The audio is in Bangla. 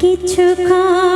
কিছু কা